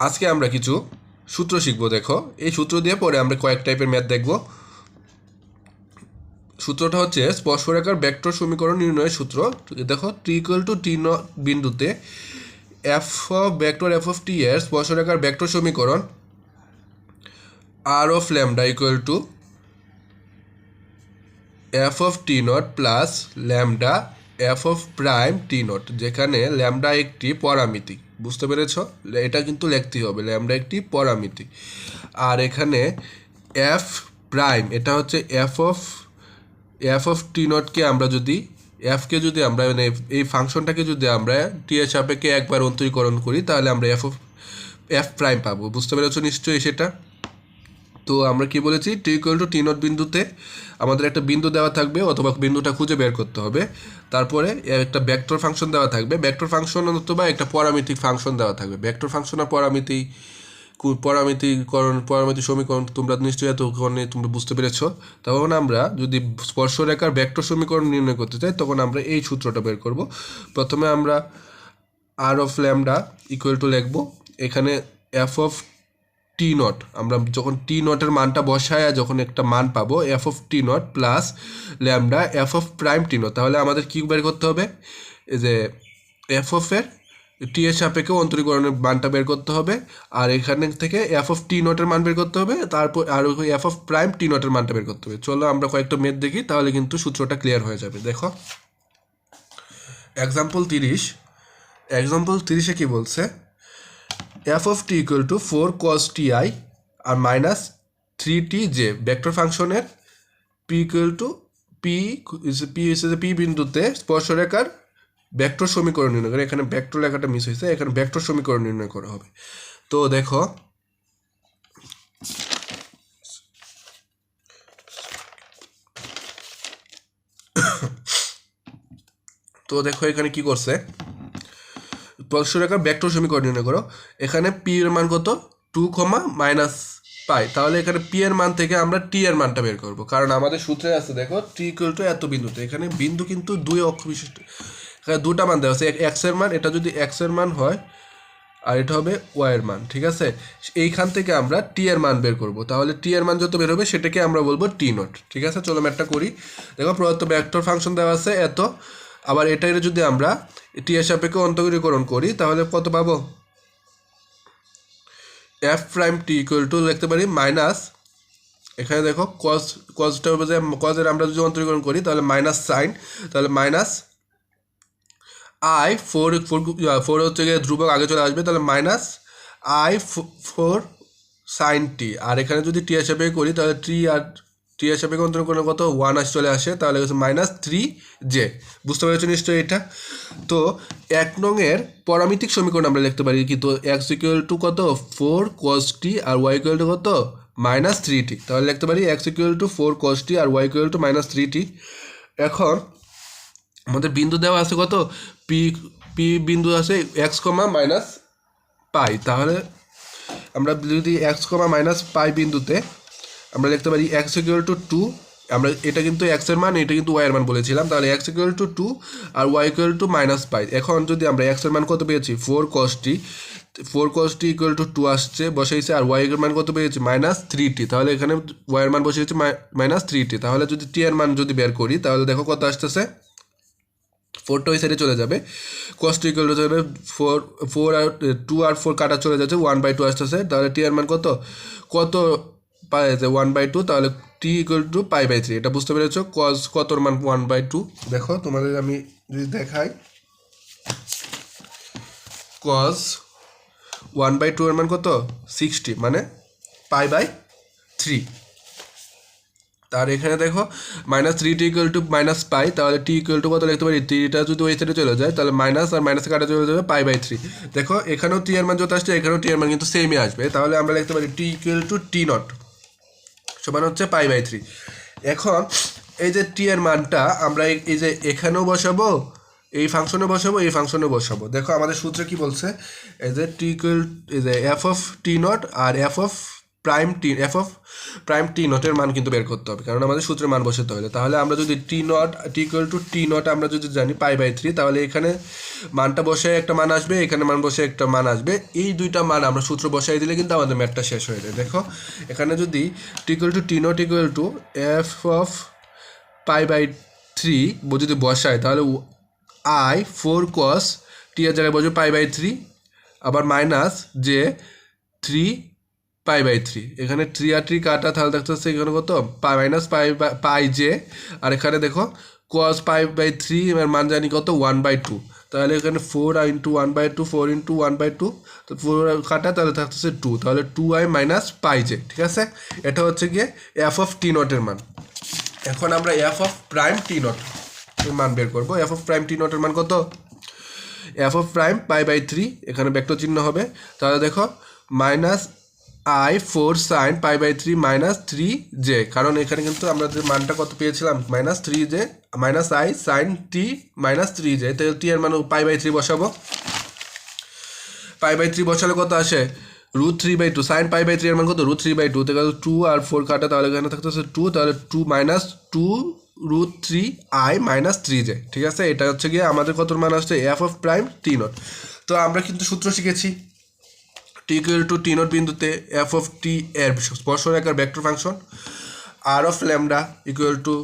আজকে আমরা কিছু সূত্র শিখব, দেখো। এই সূত্র দিয়ে পরে আমরা কয়েক টাইপের ম্যাথ দেখব। সূত্রটা হচ্ছে স্পর্শরেখার ভেক্টর সমীকরণ নির্ণয়ের সূত্র। দেখো টি ইকুয়াল টু টি বিন্দুতে F of vector F of T এর স্পর্শরেখার ভেক্টর সমীকরণ R of lambda equal to F of T naught plus lambda F of prime T naught যেখানে ল্যামডা একটি পরামিতি। বুঝতে পেরেছ? এটা কিন্তু লিখতেই হবে ল্যামডা একটি পরামিতি। আর এখানে এফ প্রাইম এটা হচ্ছে F of F of T নটকে আমরা যদি এফকে যদি আমরা মানে এই ফাংশনটাকে যদি আমরা টি এর সাপেক্ষে একবার অন্তরীকরণ করি, তাহলে আমরা এফ অফ এফ প্রাইম পাবো। বুঝতে পেরেছ নিশ্চয়ই সেটা? তো আমরা কি বলেছি? T equal to T naught বিন্দুতে আমাদের একটা বিন্দু দেওয়া থাকবে অথবা বিন্দুটা খুঁজে বের করতে হবে। তারপরে একটা ভেক্টর ফাংশন দেওয়া থাকবে। ভেক্টর ফাংশন অথবা একটা পরামিতিক ফাংশন দেওয়া থাকবে। ভেক্টর ফাংশন আর পরামিতি পরামিতিকরণ পরামিতি সমীকরণ তোমরা নিশ্চয়ই এতক্ষণে তোমরা বুঝতে পেরেছ। তখন আমরা যদি স্পর্শরেখার ভেক্টর সমীকরণ নির্ণয় করতে চাই, তখন আমরা এই সূত্রটা বের করব। প্রথমে আমরা R of lambda equal to লিখব। এখানে এফ অফ টি নট আমরা যখন টি নটের মানটা বসায় যখন একটা মান পাবো F of T naught plus lambda F of prime T naught তাহলে আমাদের কী বের করতে হবে? যে এফ অফ এর টি এর সাপেক্ষে অন্তরীকরণের মানটা বের করতে হবে। আর এখানে থেকে এফ অফ টি নটের মান বের করতে হবে। তারপর আর এফ অফ প্রাইম টি নটের মানটা বের করতে হবে। চলো আমরা কয়েকটা মেদ দেখি, তাহলে কিন্তু সূত্রটা ক্লিয়ার হয়ে যাবে। দেখো। এক্সাম্পল তিরিশ। এক্সাম্পল তিরিশে কি বলছে? F of T equal to four cos T I R minus three T J vector ফাংশনের P equal to P P হিসেবে পি বিন্দুতে স্পর্শরেখার ভেক্টর সমীকরণ নির্ণয় করে। এখানে ভেক্টর লেখাটা মিস হয়েছে, এখানে ভেক্টর সমীকরণ নির্ণয় করা হবে। তো দেখো তো দেখো এখানে কি করছে? স্পর্শরেখার ভেক্টর সমীকরণ নির্ণয় করো। এখানে পি এর মান কত? টু কমা মাইনাস পাই তাহলে এখানে পি এর মান থেকে আমরা টি এর মানটা বের করব। কারণ আমাদের সূত্রে আছে, দেখো টি ইকুয়াল টু এত বিন্দুতে। এখানে বিন্দু কিন্তু দুই অক্ষ বিশিষ্ট। এখানে দুটা মান দেওয়া আছে। এক্সের মান, এটা যদি এক্সের মান হয়, আর এটা হবে ওয়াই এর মান, ঠিক আছে? এইখান থেকে আমরা টি এর মান বের করব। তাহলে টি এর মান যত বের হবে, সেটাকে আমরা বলব টি নট ঠিক আছে? চলো ম্যাটটা করি। দেখো, প্রদত্ত ভেক্টর ফাংশন দেওয়া আছে, এত। আবার এটার যদি আমরা টি এর সাপেক্ষে অন্তরীকরণ করি, তাহলে কত পাবো? F prime T equal to লিখতে পারি মাইনাস এখানে দেখো কজ কজটা হবে যে কজের আমরা যদি অন্তরীকরণ করি, তাহলে মাইনাস সাইন তাহলে minus I four four four হচ্ছে গিয়ে ধ্রুবক আগে চলে আসবে, তাহলে minus I four sine T আর এখানে যদি টি হিসাবে করি, তাহলে টি আর টি হিসাবে অন্তরীকরণ কত? ওয়ান আস, চলে আসে। তাহলে হচ্ছে মাইনাস থ্রি জে বুঝতে পেরেছ নিশ্চয়ই এটা? তো এক নংয়ের পরামিতিক সমীকরণ আমরা লিখতে পারি কিন্তু এক্স ইকুয়াল টু কত? ফোর কস টি আর ওয়াই ইকুয়াল টু কত? মাইনাস থ্রি টি তাহলে লিখতে পারি X equal to four cos T R Y equal to minus three T এখন আমাদের বিন্দু দেওয়া আছে কত? পি পি বিন্দু আছে এক্স কমা মাইনাস পাই তাহলে আমরা যদি এক্স কমা মাইনাস পাই বিন্দুতে আমরা লিখতে পারি এক্স ইকুয়াল টু টু আমরা এটা কিন্তু এক্সের মান, এটা কিন্তু ওয়াই এর মান বলেছিলাম। তাহলে x equal to two R Y equal to minus pi এখন যদি আমরা এক্সের মান কত পেয়েছি? Four cos T four cos T equal to two আসছে বসেছে আর ওয়াই এর মান কত পেয়েছি? মাইনাস থ্রি টি তাহলে এখানে ওয়াই এর মান বসেছে মাইনাস থ্রি টি তাহলে যদি টি এর মান যদি বের করি, তাহলে দেখো কত আসতেছে? ফোরটা ওই সাইডে চলে যাবে। কস্ট ইকুয়াল টু যাবে ফোর ফোর আর টু আর ফোর কাটা চলে যাচ্ছে ওয়ান বাই টু আসতেছে। তাহলে টি এর মান কত? কত ওয়ান বাই টু তাহলে T equal to pi by three এটা বুঝতে পেরেছ? কজ কতর মান ওয়ান বাই টু দেখো, তোমাদের আমি যদি দেখাই। কজ ওয়ান বাই টু এর মান কত? সিক্সটি মানে পাই বাই থ্রি তার এখানে দেখো minus three T equal to minus pi তাহলে টি ইকুয়াল টু কত লিখতে পারি? থ্রিটা যদি ওই সাইডে চলে যায়, তাহলে মাইনাস আর মাইনাস কাটা চলে যাবে পাই বাই থ্রি দেখো, এখানেও টি এর মান যত আসছে, এখানেও টি এর মান কিন্তু সেমই আসবে। তাহলে আমরা লিখতে পারি T equal to T naught সমান হচ্ছে পাই বাই থ্রি। এখন এই যে টি এর মানটা, আমরা এই- যে এখানেও বসাবো, এই ফাংশনে বসাবো, এই ফাংশনে বসাবো। দেখো আমাদের সূত্রে কি বলছে? এই যে টি এই যে F of T not R F of prime T F of prime T নটের মান কিন্তু বের করতে হবে, কারণ আমাদের সূত্রের মান বসাতে হবে তাহলে আমরা যদি T naught T equal to T naught আমরা যদি জানি পাই বাই থ্রি তাহলে এখানে মানটা বসে একটা মান আসবে, এখানে মান বসে একটা মান আসবে। এই দুইটা মান আমরা সূত্র বসাই দিলে কিন্তু আমাদের ম্যাথটা শেষ হয়ে যায়। দেখো, এখানে যদি T equal to T naught equal to F of pi by three যদি বসায় তাহলে আই ফোর কস টি এর জায়গায় বসবে পাই বাই থ্রি আবার মাইনাস যে থ্রি পাই বাই থ্রি। এখানে থ্রি আর থ্রি কাটা তাহলে দেখতেছে এখানে কত? পাই মাইনাস পাই পাই জে আর এখানে দেখো কস পাই বাই থ্রি, এবার মান জানি কত? ওয়ান বাই টু তাহলে এখানে four into one by two four into one by two তো ফোর কাটা, তাহলে থাকতেছে টু তাহলে two I minus pi J ঠিক আছে? এটা হচ্ছে গিয়ে এফ অফ টি নটের মান। এখন আমরা F of prime T naught এর মান বের করব। এফ অফ প্রাইম টি নটের মান কত? F of prime pi by three, এখানে ভেক্টর চিহ্ন হবে। তাহলে দেখো minus I four sine pi by three minus three J কারণ এখানে কিন্তু আমরা যে মানটা কত পেয়েছিলাম? Minus three J minus I sine T minus three J তাহলে টি এর মানে পাই বাই থ্রি বসাবো। পাই বাই থ্রি বসালে কত আসে? Root three by two sine pi by three এর মান কত? রুট থ্রি বাই টু তাহলে টু আর ফোর কাটা, তাহলে এখানে থাকতেছে টু তাহলে two minus two root three I minus three J ঠিক আছে? এটা হচ্ছে গিয়ে আমাদের কত মান আসছে? F of prime T naught তো আমরা কিন্তু সূত্র শিখেছি। টি টু টি নট বিন্দুতে এফ অফ টি এর স্পর্শরেখার vector function R of lambda equal to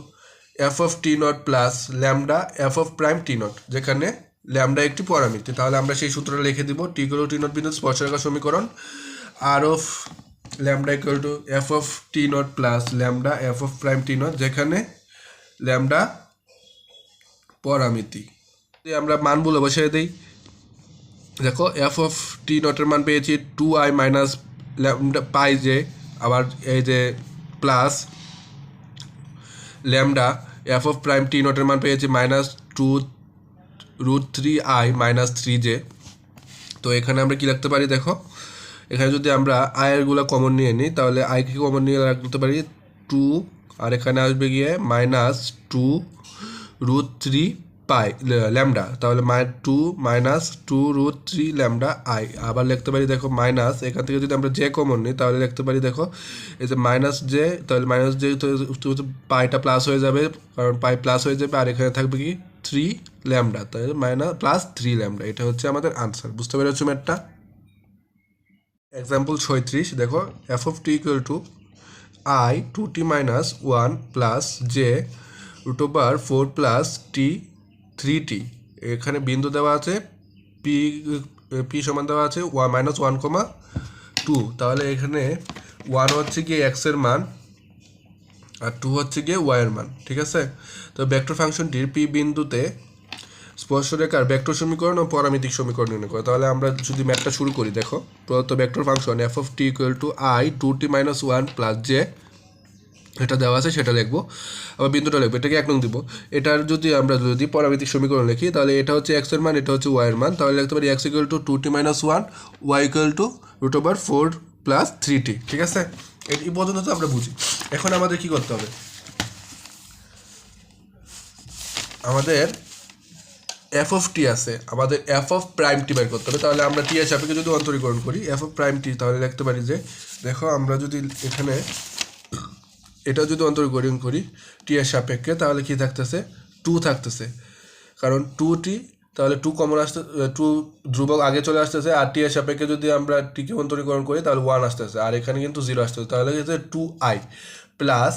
F of T naught plus lambda F of prime T naught যেখানে ল্যামডা একটি পরামিতি। তাহলে আমরা সেই সূত্রটা লিখে দিব টি ইকুয়াল টু নট বিন্দুতে স্পর্শরেখার সমীকরণ R of lambda equal to F of T naught plus lambda F of prime T naught যেখানে ল্যামডা পরামিতি। আমরা মানগুলো বসিয়ে দিই দেখো এফ অফ টি নটের মান পেয়েছি two I minus pi J আবার এই যে plus lambda F of prime T নটের মান পেয়েছি minus two root three I minus three J তো এখানে আমরা কি রাখতে পারি দেখো, এখানে যদি আমরা আয়েরগুলো কমন নিয়ে নিই, তাহলে আইকে কমন নিয়ে রাখতে পারি টু আর এখানে আসবে গিয়ে minus two root three pi lambda. তাহলে মাই, two minus two root three lambda I. আবার লিখতে পারি, দেখো, মাইনাস। এখান থেকে যদি আমরা জে কমন নিই, তাহলে লিখতে পারি, দেখো, এই যে মাইনাস জে, তাহলে মাইনাস জে তো পাইটা প্লাস হয়ে যাবে, কারণ পাই প্লাস হয়ে যাবে, আর এখানে থাকবে কি? Three lambda. তাহলে মাইনাস প্লাস থ্রি ল্যামডা। এটা হচ্ছে আমাদের আনসার বুঝতে পেরেছ ম্যাটটা এক্সাম্পল ছয়ত্রিশ, দেখো F of T equal to I two T minus one plus J root over four plus T three T এখানে বিন্দু দেওয়া আছে, পি পি সমান দেওয়া আছে one minus one comma two. তাহলে এখানে ওয়ান হচ্ছে গিয়ে এক্সের মান আর টু হচ্ছে গিয়ে ওয়াইয়ের মান, ঠিক আছে? তো ভেক্টর ফাংশনটির পি বিন্দুতে স্পর্শরেখার ভেক্টর সমীকরণ ও পরামিতিক সমীকরণ নির্ণয় করে। তাহলে আমরা যদি ম্যাথটা শুরু করি, দেখো। প্রদত্ত vector function F of T equal to I two T minus one plus J এটা দেওয়া আছে, সেটা লিখব। আবার বিন্দুটা লিখব, এটাকে এক নং দিব। এটার যদি আমরা যদি পরামিতিক সমীকরণ লিখি, তাহলে এটা হচ্ছে এক্সের মান, এটা হচ্ছে ওয়াইয়ের মান। তাহলে লিখতে পারি X equal to two T minus one Y equal to root over four plus three T ঠিক আছে? এই পর্যন্ত তো আমরা বুঝি। এখন আমাদের কি করতে হবে? আমাদের এফ অফ টি আছে, আমাদের এফ অফ প্রাইম টি বের করতে হবে। তাহলে আমরা টি এর সাপেক্ষে যদি অন্তরীকরণ করি এফ অফ প্রাইম টি তাহলে লিখতে পারি যে, দেখো আমরা যদি এখানে এটা যদি অন্তরীকরণ করি টি এর সাপেক্ষে, তাহলে কি থাকতেছে? টু থাকতেছে। কারণ টু টি তাহলে টু কমন আসতে টু ধ্রুবক আগে চলে আসতেছে, আর টি এর সাপেক্ষে যদি আমরা টিকে অন্তরীকরণ করি, তাহলে ওয়ান আসতেছে। আর এখানে কিন্তু জিরো আসতেছে। তাহলে হচ্ছে টু আই প্লাস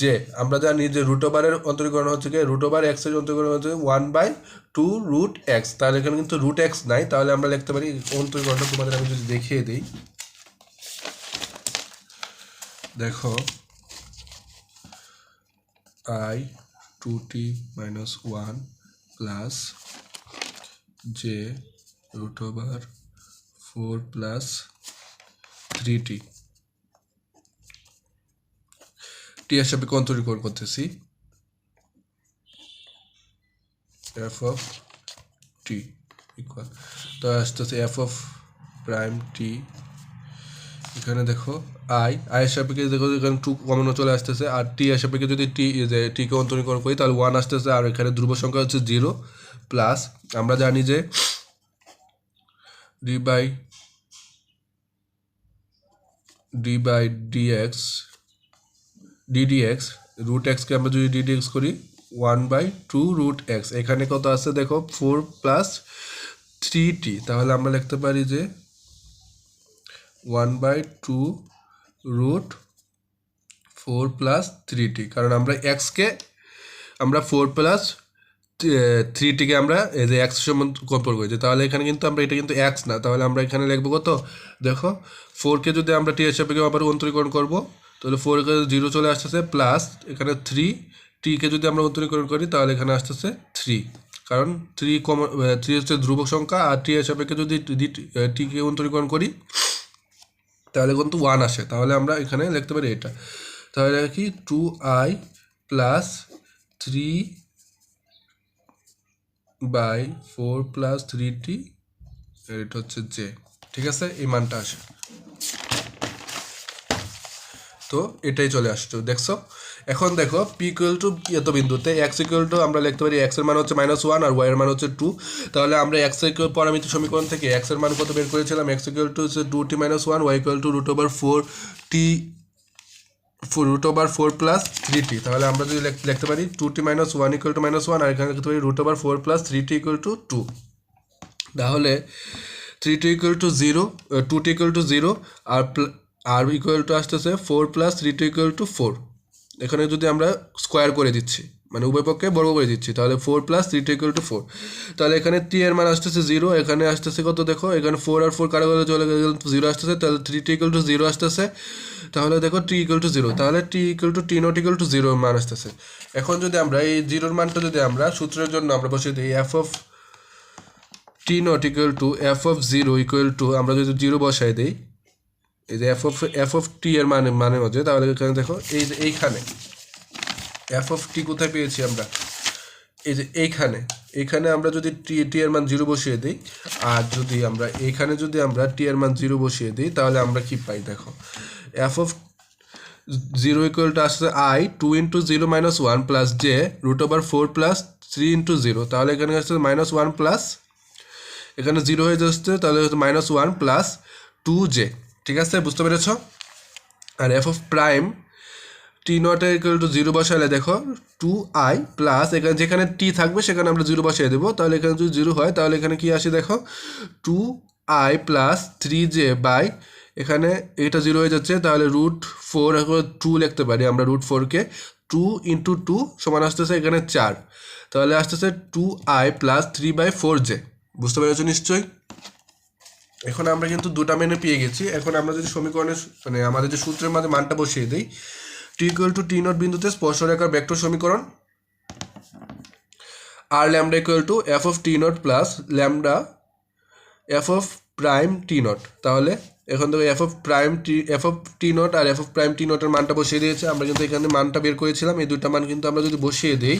যে আমরা জানি যে রুট ওভারের অন্তরীকরণ হচ্ছে কি? রুট ওভার এক্সের অন্তরীকরণ হচ্ছে one by two root X তাহলে এখানে কিন্তু রুট এক্স নাই। তাহলে আমরা লিখতে পারি অন্তরীকরণটা তোমাদের আমি যদি দেখিয়ে দিই। দেখো I two T minus one plus J root over four plus three T T এর সাপেক্ষে অন্তরীকরণ করতেছি। এফ অফ টি ইকুয়াল তো আসতেছে এফ অফ প্রাইম টি এখানে দেখো আই আই আয়ের সাপেক্ষে দেখো এখানে টু কমন চলে আসতেছে, আর টি এর সাপেক্ষে যদি টি যে টিকে অন্তরীকরণ করি তাহলে ওয়ান আসতেছে, আর এখানে ধ্রুব সংখ্যা হচ্ছে জিরো প্লাস আমরা জানি যে D by D by DX DDX root এক্সকে আমরা যদি ডিডিএক্স করি one by two root X এখানে কত আছে দেখো ফোর প্লাস থ্রি টি তাহলে আমরা লিখতে পারি যে one by two root four plus three t কারণ আমরা এক্সকে আমরা ফোর প্লাস থ্রি টিকে আমরা এই যে এক্স সমান কম্পেয়ার করেছি তাহলে এখানে কিন্তু আমরা, এটা কিন্তু এক্স না, তাহলে আমরা এখানে লিখব কত? দেখো ফোরকে যদি আমরা টি হিসাবে আবার অন্তরীকরণ করব, তাহলে ফোরকে জিরো চলে আসতেছে প্লাস এখানে থ্রি টিকে যদি আমরা অন্তরীকরণ করি, তাহলে এখানে আসতেছে থ্রি কারণ থ্রি কম থ্রি হচ্ছে ধ্রুবক সংখ্যা, আর টি হিসাবে যদি টিকে অন্তরীকরণ করি তাহলে কিন্তু ওয়ান আসে, তাহলে আমরা এখানে লিখতে পারি এটা। তাহলে কি? Two i plus three by four plus three t এটা হচ্ছে জে ঠিক আছে? এই মানটা আসে। তো এটাই চলে আসতো দেখছ? এখন দেখো পি ইকুয়াল টু এত বিন্দুতে? এক্স ইকুয়াল টু আমরা লিখতে পারি এক্সের মান হচ্ছে মাইনাস ওয়ান আর ওয়াই এর মান হচ্ছে টু তাহলে আমরা এক্স ইকুয়াল পরামিতি সমীকরণ থেকে এক্সের মান কত বের করেছিলাম? এক্স ইকুয়াল টু হচ্ছে two t minus one y equal to root over four t root over four plus three t তাহলে আমরা যদি লিখ- লিখতে পারি two t minus one equal to minus one আর এখানে লিখতে পারি root over four plus three t equal to two তাহলে three t equal to zero two t equal to zero আর আর ইকুয়াল টু আসতেছে four plus three two equal to four এখানে যদি আমরা square করে দিচ্ছি মানে উভয় পক্ষে বর্গ করে দিচ্ছি, তাহলে four plus three t equal to four তাহলে এখানে টি এর মান আসতেছে জিরো এখানে আসতেছে কত দেখো, এখানে ফোর আর ফোর কারও কারও চলে গেলে জিরো আসতেছে, তাহলে three t equal to zero আসতেছে। তাহলে দেখো টি ইকুয়াল টু জিরো তাহলে t equal to t not equal to zero মান আসতেছে। এখন যদি আমরা এই জিরোর মানটা যদি আমরা সূত্রের জন্য আমরা বসিয়ে দিই f of t not equal to f of zero equal to আমরা যদি জিরো বসাই দিই এই যে f of f of t এর মানে মানে মধ্যে তাহলে এখানে দেখো, এই যে এইখানে। এফ অফ টি কোথায় পেয়েছি আমরা? এই যে এইখানে। এখানে আমরা যদি টি টি এর মান জিরো বসিয়ে দিই, আর যদি আমরা এইখানে যদি আমরা টি এর মান জিরো বসিয়ে দিই, তাহলে আমরা কি পাই দেখো? F of zero equal to আসছে i two into zero minus one plus j root over four plus three into zero তাহলে এখানে আসছে মাইনাস ওয়ান প্লাস এখানে জিরো হয়ে যাচ্ছে, তাহলে হচ্ছে minus one plus two j ঠিক আছে, বুঝতে পেরেছ? আর f of prime t not equal to zero বসালে দেখো টু আই প্লাস এখানে যেখানে টি থাকবে সেখানে আমরা জিরো বসিয়ে দেবো। তাহলে এখানে যদি জিরো হয়, তাহলে এখানে কি আসে দেখো two i plus three j by এখানে এটা জিরো হয়ে যাচ্ছে, তাহলে রুট ফোর টু লিখতে পারি আমরা রুট ফোরকে টু ইন্টু টু সমান আসতেছে এখানে চার। তাহলে আসতেছে two i plus three by four j বুঝতে পেরেছ নিশ্চয়ই? এখন আমরা কিন্তু দুটা মেনে পেয়ে গেছি। এখন আমরা যদি সমীকরণের মানে আমাদের যে সূত্রের মাঝে মানটা বসিয়ে দিই t equal to t not বিন্দুতে স্পর্শরেখার ভেক্টর সমীকরণ আর lambda equal to f of t not plus lambda f of prime t not তাহলে এখন থেকে f of prime t f of t not R F of prime টি নটের মানটা বসিয়ে দিয়েছে। আমরা কিন্তু এখানে মানটা বের করেছিলাম। এই দুইটা মান কিন্তু আমরা যদি বসিয়ে দিই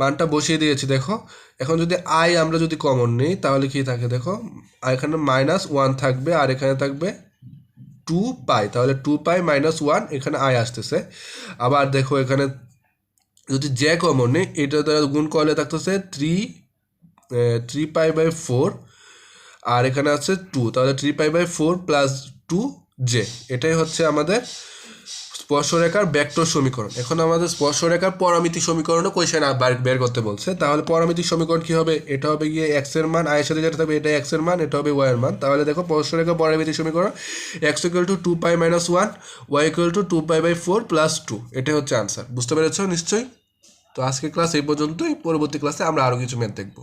মানটা বসিয়ে দিয়েছি, দেখো। এখন যদি আই আমরা যদি কমন নিই, তাহলে কি থাকে, দেখো? আর এখানে মাইনাস ওয়ান থাকবে, আর এখানে থাকবে টু পাই তাহলে টু পাই মাইনাস ওয়ান এখানে আই আসতেছে। আবার দেখো, এখানে যদি জে কমন নেই, এটা দ্বারা গুণ করলে থাকতেছে three three pi by four আর এখানে আছে টু তাহলে three pi by four plus two j এটাই হচ্ছে আমাদের স্পর্শরেখার ভেক্টর সমীকরণ। এখন আমাদের স্পর্শরেখার পরামিতি সমীকরণও কোয়েশন বের করতে বলছে। তাহলে পরামিতি সমীকরণ কি হবে? এটা হবে গিয়ে এক্সের মান আয়ের সাথে যেটা থাকবে এটা এক্সের মান, এটা হবে ওয়াই এর মান। তাহলে দেখো স্পর্শরেখার পরামিতিক সমীকরণ x equal to two pi minus one y equal to two pi by four plus two এটাই হচ্ছে আনসার বুঝতে পেরেছ নিশ্চয়ই? তো আজকের ক্লাস এই পর্যন্তই। পরবর্তী ক্লাসে আমরা আরও কিছু ম্যাথ দেখব।